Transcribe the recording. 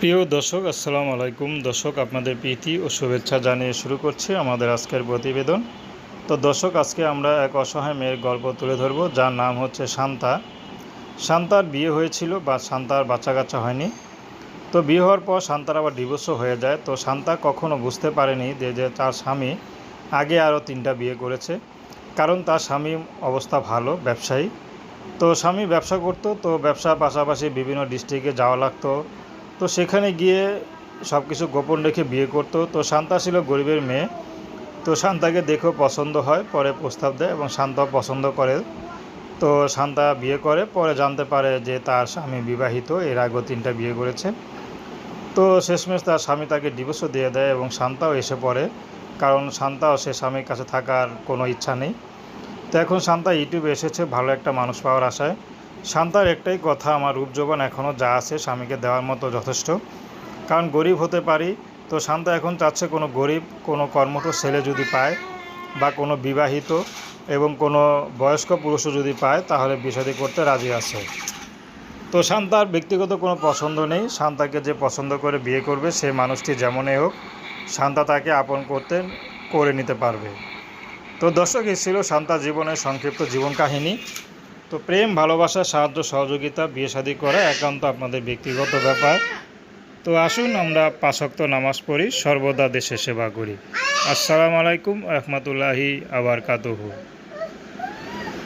প্রিয় দর্শক, আসসালামু আলাইকুম। দর্শক, আপনাদের প্রীতি ও শুভেচ্ছা জানিয়ে শুরু করছি আমাদের আজকের প্রতিবেদন। তো দর্শক, আজকে আমরা এক অসহায় মেয়ের গল্প তুলে ধরব, যার নাম হচ্ছে শান্তা। শান্তার বিয়ে হয়েছিল বা শান্তার বাচ্চা কাচ্চা হয়নি। তো বিয়ে হওয়ার পর শান্তার আবার ডিভোর্সও হয়ে যায়। তো শান্তা কখনো বুঝতে পারেনি যে যে তার স্বামী আগে আরও তিনটা বিয়ে করেছে। কারণ তার স্বামী অবস্থা ভালো, ব্যবসায়ী। তো স্বামী ব্যবসা করতো, তো ব্যবসার পাশাপাশি বিভিন্ন ডিস্ট্রিক্টে যাওয়া লাগতো। তো সেখানে গিয়ে সব কিছু গোপন রেখে বিয়ে করতো তো শান্তা ছিল গরিবের মেয়ে। তো শান্তাকে দেখেও পছন্দ হয়, পরে প্রস্তাব দেয় এবং শান্তাও পছন্দ করে। তো শান্তা বিয়ে করে, পরে জানতে পারে যে তার স্বামী বিবাহিত, এর আগেও তিনটা বিয়ে করেছে। তো শেষমেশ তার স্বামী তাকে ডিভোর্সও দিয়ে দেয় এবং শান্তাও এসে পড়ে, কারণ শান্তাও সে স্বামীর কাছে থাকার কোনো ইচ্ছা নেই। তো এখন শান্তা ইউটিউবে এসেছে, ভালো একটা মানুষ পাওয়ার আশায়। শান্তার একটাই কথা, আমার রূপজোবান এখনও যা আছে স্বামীকে দেওয়ার মতো যথেষ্ট। কারণ গরিব হতে পারি, তো শান্তা এখন চাচ্ছে কোনো গরিব, কোনো কর্মঠ ছেলে যদি পায় বা কোনো বিবাহিত এবং কোনো বয়স্ক পুরুষও যদি পায়, তাহলে বিষাদি করতে রাজি আছে। তো শান্তার ব্যক্তিগত কোনো পছন্দ নেই। শান্তাকে যে পছন্দ করে বিয়ে করবে, সে মানুষটি যেমনই হোক, শান্তা তাকে আপন করতে, করে নিতে পারবে। তো দর্শক ছিল শান্তা জীবনের সংক্ষিপ্ত জীবন কাহিনী। তো প্রেম, ভালোবাসা, সাহায্য, সহযোগিতা, বিয়ে শি করা একান্ত আপনাদের ব্যক্তিগত ব্যাপার। তো আসুন আমরা পাশক্ত নামাজ পড়ি, সর্বদা দেশে সেবা করি। আসসালামু আলাইকুম রহমতুল্লাহি আবার কাতুহু